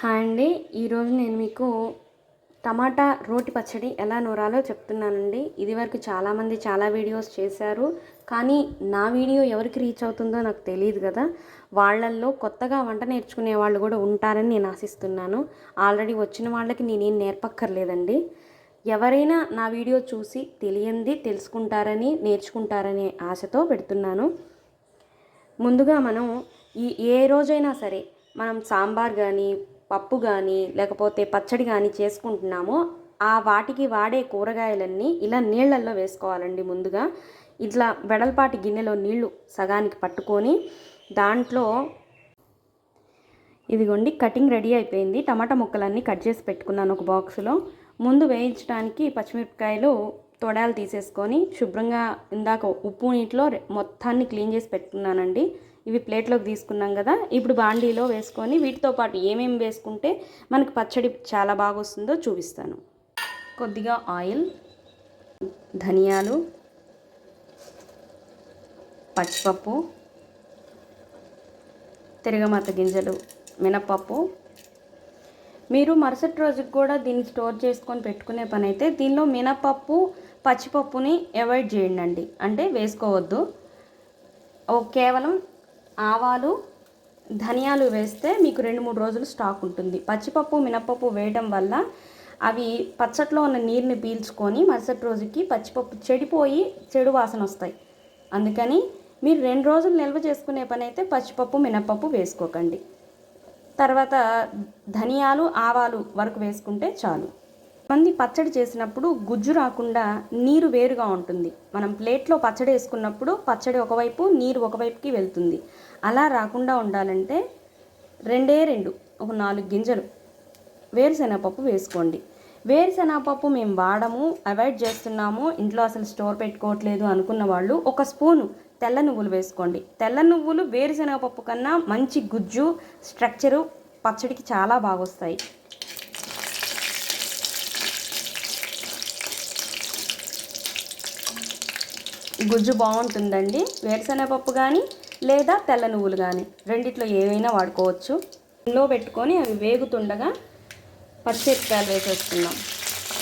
Hi అండి. ఈరోజు నేను మీకు టమాటా రోటి పచ్చడి ఎలా నూరాలో చెప్తున్నానండి. ఇదివరకు చాలామంది చాలా వీడియోస్ చేశారు. కానీ నా వీడియో ఎవరికి రీచ్ అవుతుందో నాకు తెలియదు కదా. వాళ్ళల్లో కొత్తగా వంట నేర్చుకునే వాళ్ళు కూడా ఉంటారని నేను ఆశిస్తున్నాను. ఆల్రెడీ వచ్చిన వాళ్ళకి నేనేం నేర్పక్కర్లేదండి. ఎవరైనా నా వీడియో చూసి తెలియంది తెలుసుకుంటారని నేర్చుకుంటారనే ఆశతో పెడుతున్నాను. ముందుగా మనం ఈ ఏ రోజైనా సరే మనం సాంబార్ కానీ పప్పు కానీ లేకపోతే పచ్చడి కానీ చేసుకుంటున్నామో ఆ వాటికి వాడే కూరగాయలన్నీ ఇలా నీళ్ళల్లో వేసుకోవాలండి ముందుగా. ఇట్లా వెడల్పాటి గిన్నెలో నీళ్ళు సగానికి పట్టుకొని దాంట్లో ఇదిగోండి కటింగ్ రెడీ అయిపోయింది. టమాటా ముక్కలన్నీ కట్ చేసి పెట్టుకున్నాను ఒక బాక్స్లో. ముందు వేయించడానికి పచ్చిమిరపకాయలు తొడాలు తీసేసుకొని శుభ్రంగా ఇందాక ఉప్పు నీటిలో మొత్తాన్ని క్లీన్ చేసి పెట్టుకున్నానండి. ఇవి ప్లేట్లోకి తీసుకున్నాం కదా. ఇప్పుడు బాండీలో వేసుకొని వీటితో పాటు ఏమేమి వేసుకుంటే మనకు పచ్చడి చాలా బాగా వస్తుందో చూపిస్తాను. కొద్దిగా ఆయిల్ ధనియాలు పచ్చిపప్పు తిరగమాత గింజలు మినపప్పు మీరు మరుసటి రోజుకి కూడా దీన్ని స్టోర్ చేసుకొని పెట్టుకునే పని అయితే దీనిలో మినపప్పు పచ్చిపప్పుని అవాయిడ్ చేయండి అంటే వేసుకోవద్దు. ఓ కేవలం ఆవాలు ధనియాలు వేస్తే మీకు రెండు మూడు రోజులు స్టాక్ ఉంటుంది. పచ్చిపప్పు మినపప్పు వేయడం వల్ల అవి పచ్చట్లో ఉన్న నీరుని పీల్చుకొని మరుసటి రోజుకి పచ్చిపప్పు చెడిపోయి చెడు వాసన వస్తాయి. అందుకని మీరు రెండు రోజులు నిల్వ చేసుకునే పని అయితే పచ్చిపప్పు మినపప్పు వేసుకోకండి. తర్వాత ధనియాలు ఆవాలు వరకు వేసుకుంటే చాలు. మంది పచ్చడి చేసినప్పుడు గుజ్జు రాకుండా నీరు వేరుగా ఉంటుంది. మనం ప్లేట్లో పచ్చడి వేసుకున్నప్పుడు పచ్చడి ఒకవైపు నీరు ఒకవైపుకి వెళ్తుంది. అలా రాకుండా ఉండాలంటే రెండే రెండు ఒక నాలుగు గింజలు. వేరుశనగపప్పు వేసుకోండి. వేరుశనగపప్పు మేము వాడము అవాయిడ్ చేస్తున్నాము. ఇంట్లో అసలు స్టోర్ పెట్టుకోవట్లేదు అనుకున్న వాళ్ళు ఒక స్పూను తెల్ల నువ్వులు వేసుకోండి. తెల్ల నువ్వులు వేరుశనగపప్పు కన్నా మంచి గుజ్జు స్ట్రక్చరు పచ్చడికి చాలా బాగా వస్తాయి గుజ్జు బాగుంటుందండి. వేరుశనగపప్పు కానీ లేదా తెల్ల నువ్వులు కానీ రెండిట్లో ఏవైనా వాడుకోవచ్చు. లో పెట్టుకొని అవి వేగుతుండగా పచ్చిమిరపకాయలు వేసేస్తున్నాం.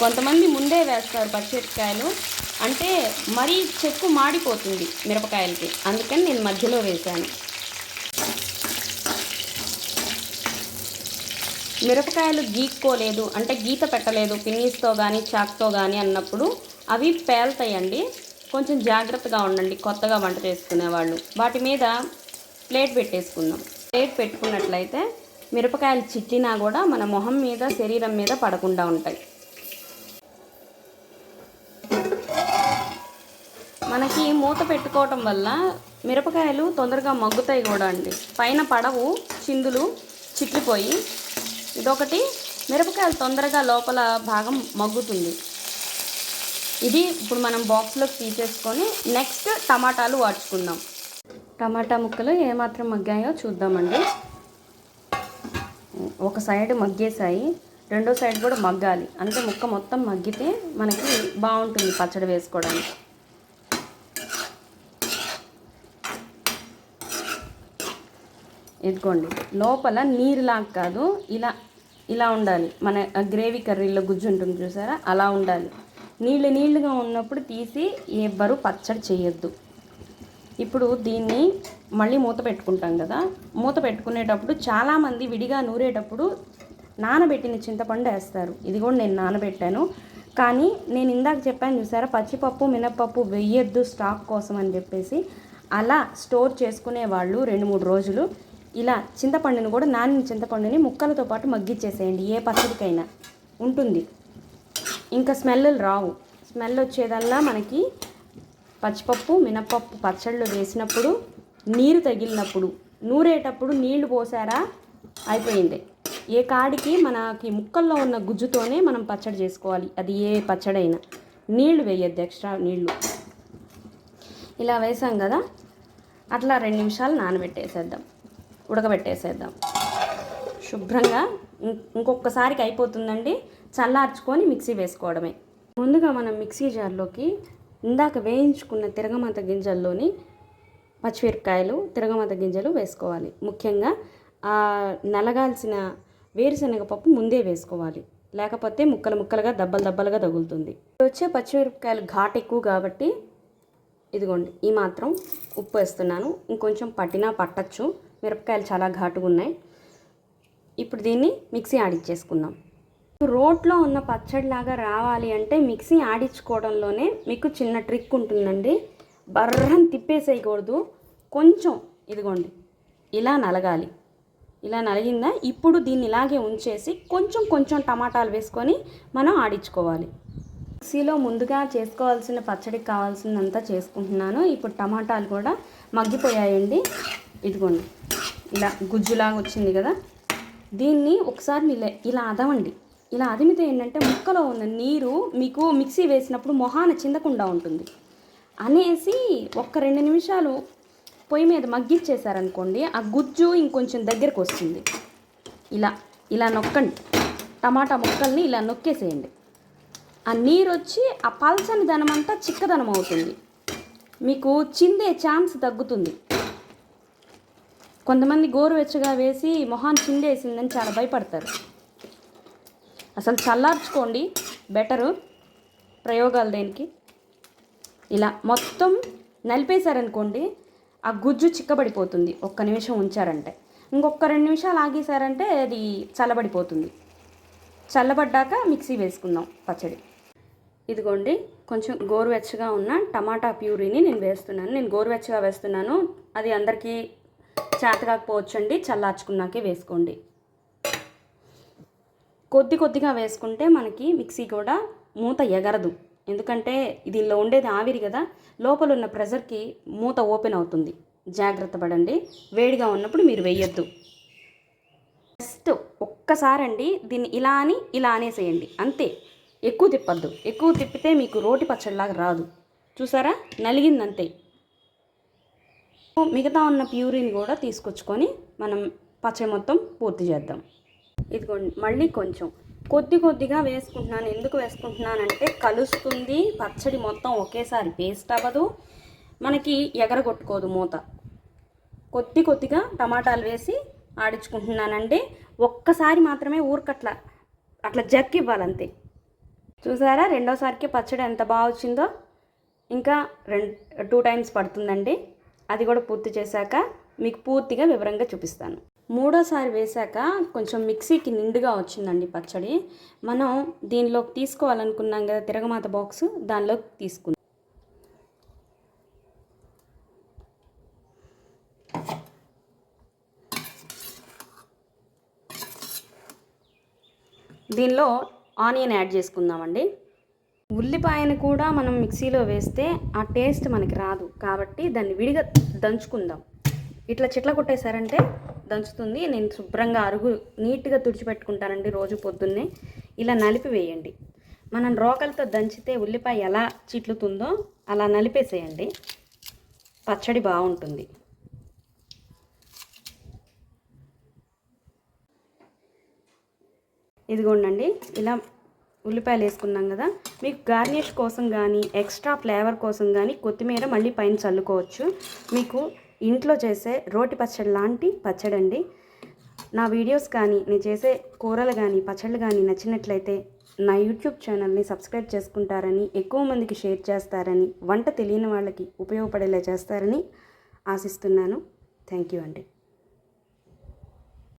కొంతమంది ముందే వేస్తారు పచ్చిమిరపకాయలు. అంటే మరీ చెక్కు మాడిపోతుంది మిరపకాయలకి. అందుకని నేను మధ్యలో వేశాను. మిరపకాయలు గీక్కోలేదు. అంటే గీత పెట్టలేదు. పిన్నీస్తో కానీ చాక్తో కానీ అన్నప్పుడు అవి పేల్తాయండి. కొంచెం జాగ్రత్తగా ఉండండి కొత్తగా వంట చేసుకునే వాళ్ళు వాటి మీద ప్లేట్ పెట్టేసుకుందాం. ప్లేట్ పెట్టుకున్నట్లయితే మిరపకాయలు చిట్లినా కూడా మన మొహం మీద శరీరం మీద పడకుండా ఉంటాయి. మనకి మూత పెట్టుకోవటం వల్ల మిరపకాయలు తొందరగా మగ్గుతాయి కూడా అండి. పైన పడవు చిందులు చిట్లిపోయి. ఇదొకటి మిరపకాయలు తొందరగా లోపల భాగం మగ్గుతుంది. ఇది ఇప్పుడు మనం బాక్స్లోకి తీసేసుకొని నెక్స్ట్ టమాటాలు వాడుచుకుందాం టమాటా ముక్కలు ఏమాత్రం మగ్గాయో చూద్దామండి. ఒక సైడ్ మగ్గేసాయి రెండో సైడ్ కూడా మగ్గాలి. అంటే ముక్క మొత్తం మగ్గితే మనకి బాగుంటుంది పచ్చడి వేసుకోవడానికి. ఇదిగోండి లోపల నీరులాగా కాదు ఇలా ఇలా ఉండాలి. మన గ్రేవీ కర్రీలో గుజ్జు ఉంటుంది చూసారా? అలా ఉండాలి. నీళ్ళు నీళ్ళుగా ఉన్నప్పుడు తీసి ఎవ్వరు పచ్చడి చేయొద్దు. ఇప్పుడు దీన్ని మళ్ళీ మూత పెట్టుకుంటాం కదా. మూత పెట్టుకునేటప్పుడు చాలామంది విడిగా నూరేటప్పుడు నానబెట్టిన చింతపండు వేస్తారు. ఇది కూడా నేను నానబెట్టాను. కానీ నేను ఇందాక చెప్పాను చూసారా పచ్చిపప్పు మినప్పప్పు వెయ్యొద్దు స్టాక్ కోసం అని చెప్పేసి. అలా స్టోర్ చేసుకునే వాళ్ళు రెండు మూడు రోజులు ఇలా చింతపండుని కూడా నానిన చింతపండుని ముక్కలతో పాటు మగ్గిచ్చేసేయండి ఏ పచ్చడికైనా. ఉంటుంది. ఇంకా స్మెల్ రావు. స్మెల్ వచ్చేదల్లా మనకి పచ్చిపప్పు మినప్పప్పు పచ్చళ్ళు వేసినప్పుడు నీరు తగిలినప్పుడు నూరేటప్పుడు నీళ్ళు పోసారా? అయిపోయింది. ఏ కాడికి? మనకి ముక్కల్లో ఉన్న గుజ్జుతోనే మనం పచ్చడి చేసుకోవాలి. అది ఏ పచ్చడైనా. నీళ్ళు వేయద్దు ఎక్స్ట్రా నీళ్ళు. ఇలా వేసాం కదా? అట్లా రెండు నిమిషాలు నానబెట్టేసేద్దాం. ఉడకబెట్టేసేద్దాం. శుభ్రంగా ఇంకొకసారికి అయిపోతుందండి. చల్లార్చుకొని మిక్సీ వేసుకోవడమే. ముందుగా మనం మిక్సీ జార్లోకి ఇందాక వేయించుకున్న తిరగమత గింజల్లోని పచ్చిమిరపకాయలు తిరగమత గింజలు వేసుకోవాలి. ముఖ్యంగా ఆ నలగాల్సిన వేరుశనగ పప్పు ముందే వేసుకోవాలి. లేకపోతే ముక్కలు ముక్కలుగా దబ్బలు దబ్బలుగా తగులుతుంది. వచ్చే పచ్చిమిరపకాయలు ఘాట్ ఎక్కువ కాబట్టి ఇదిగోండి ఈ మాత్రం ఉప్పు వేస్తున్నాను. ఇంకొంచెం పట్టినా పట్టచ్చు. మిరపకాయలు చాలా ఘాటుగా ఉన్నాయి. ఇప్పుడు దీన్ని మిక్సీ ఆడిచ్చేసుకుందాం రోట్లో ఉన్న పచ్చడిలాగా రావాలి అంటే మిక్సీ ఆడించుకోవడంలోనే మీకు చిన్న ట్రిక్ ఉంటుందండి. బర్రం తిప్పేసేయకూడదు. కొంచెం ఇదిగోండి ఇలా నలగాలి. ఇలా నలిగిందా? ఇప్పుడు దీన్ని ఇలాగే ఉంచేసి కొంచెం కొంచెం టమాటాలు వేసుకొని మనం ఆడించుకోవాలి. మిక్సీలో ముందుగా చేసుకోవాల్సిన పచ్చడికి కావాల్సిందంతా చేసుకుంటున్నాను. ఇప్పుడు టమాటాలు కూడా మగ్గిపోయాయండి. ఇదిగోండి ఇలా గుజ్జులాగా వచ్చింది కదా. దీన్ని ఒకసారి ఇలా ఇలా అదవండి ఇలా అదిమితే ఏంటంటే ముక్కలో ఉన్న నీరు మీకు మిక్సీ వేసినప్పుడు మొహాన చిందకుండా ఉంటుంది. అనేసి ఒక్క రెండు నిమిషాలు పొయ్యి మీద మగ్గిచ్చేసారనుకోండి ఆ గుజ్జు ఇంకొంచెం దగ్గరకు వస్తుంది. ఇలా ఇలా నొక్కండి. టమాటా ముక్కల్ని ఇలా నొక్కేసేయండి. ఆ నీరు వచ్చి ఆ పల్చని ధనం అంతా చిక్కదనం అవుతుంది. మీకు చిందే ఛాన్స్ తగ్గుతుంది. కొంతమంది గోరువెచ్చగా వేసి మొహాన్ చిండేసిందని చాలా భయపడతారు. అసలు చల్లార్చుకోండి బెటరు ప్రయోగాలు దేనికి. ఇలా మొత్తం నలిపేశారనుకోండి ఆ గుజ్జు చిక్కబడిపోతుంది. ఒక్క నిమిషం ఉంచారంటే. ఇంకొక రెండు నిమిషాలు ఆగేశారంటే అది చల్లబడిపోతుంది. చల్లబడ్డాక మిక్సీ వేసుకుందాం పచ్చడి. ఇదిగోండి కొంచెం గోరువెచ్చగా ఉన్న టమాటా ప్యూరీని నేను వేస్తున్నాను. నేను గోరువెచ్చగా వేస్తున్నాను. అది అందరికీ చేత కాకపోవచ్చండి చల్లార్చుకున్నాకే వేసుకోండి. కొద్ది కొద్దిగా వేసుకుంటే మనకి మిక్సీ కూడా మూత ఎగరదు. ఎందుకంటే దీనిలో ఉండేది ఆవిరి కదా లోపల ఉన్న ప్రెషర్కి మూత ఓపెన్ అవుతుంది. జాగ్రత్త పడండి వేడిగా ఉన్నప్పుడు మీరు వేయొద్దు. జస్ట్ ఒక్కసారండి దీన్ని ఇలా అని ఇలా అనేసేయండి అంతే. ఎక్కువ తిప్పద్దు. ఎక్కువ తిప్పితే మీకు రోటి పచ్చడిలాగా రాదు. చూసారా? నలిగిందంతే. మిగతా ఉన్న ప్యూరిని కూడా తీసుకొచ్చుకొని మనం పచ్చడి మొత్తం పూర్తి చేద్దాం. ఇదిగోండి మళ్ళీ కొంచెం. కొద్ది కొద్దిగా వేసుకుంటున్నాను. ఎందుకు వేసుకుంటున్నానంటే కలుస్తుంది. పచ్చడి మొత్తం ఒకేసారి పేస్ట్ అవ్వదు. మనకి ఎగరగొట్టుకోదు మూత. కొద్ది కొద్దిగా టమాటాలు వేసి ఆడించుకుంటున్నానండి. ఒక్కసారి మాత్రమే ఊరికట్లా అట్లా జక్కి ఇవ్వాలంతే. చూసారా? రెండోసారికి పచ్చడి ఎంత బాగా వచ్చిందో? ఇంకా రెండు టూ టైమ్స్ పడుతుందండి. అది కూడా పూర్తి చేశాక మీకు పూర్తిగా వివరంగా చూపిస్తాను. మూడోసారి వేశాక కొంచెం మిక్సీకి నిండుగా వచ్చిందండి పచ్చడి. మనం దీనిలోకి తీసుకోవాలనుకున్నాం కదా తిరగమాత బాక్స్ దానిలోకి తీసుకుందాం. దీనిలో ఆనియన్ యాడ్ చేసుకుందామండి. ఉల్లిపాయను కూడా మనం మిక్సీలో వేస్తే ఆ టేస్ట్ మనకి రాదు. కాబట్టి దాన్ని విడిగా దంచుకుందాం. ఇట్లా చెట్ల కొట్టేశారంటే దంచుతుంది. నేను శుభ్రంగా అరుగు నీట్గా తుడిచిపెట్టుకుంటానండి రోజు పొద్దున్నే. ఇలా నలిపి వేయండి. మనం రోకలతో దంచితే ఉల్లిపాయ ఎలా చిట్లుతుందో అలా నలిపేసేయండి. పచ్చడి బాగుంటుంది. ఇదిగోండి ఇలా ఉల్లిపాయలు వేసుకున్నాం కదా మీకు గార్నిష్ కోసం కానీ ఎక్స్ట్రా ఫ్లేవర్ కోసం కానీ కొత్తిమీర మళ్ళీ పైన చల్లుకోవచ్చు. మీకు ఇంట్లో చేసే రోటి పచ్చడి లాంటి పచ్చడి అండి. నా వీడియోస్ కానీ నేను చేసే కూరలు కానీ పచ్చళ్ళు కానీ నచ్చినట్లయితే నా యూట్యూబ్ ఛానల్ని సబ్స్క్రైబ్ చేసుకుంటారని ఎక్కువ మందికి షేర్ చేస్తారని వంట తెలియని వాళ్ళకి ఉపయోగపడేలా చేస్తారని ఆశిస్తున్నాను. థ్యాంక్ యూ అండి.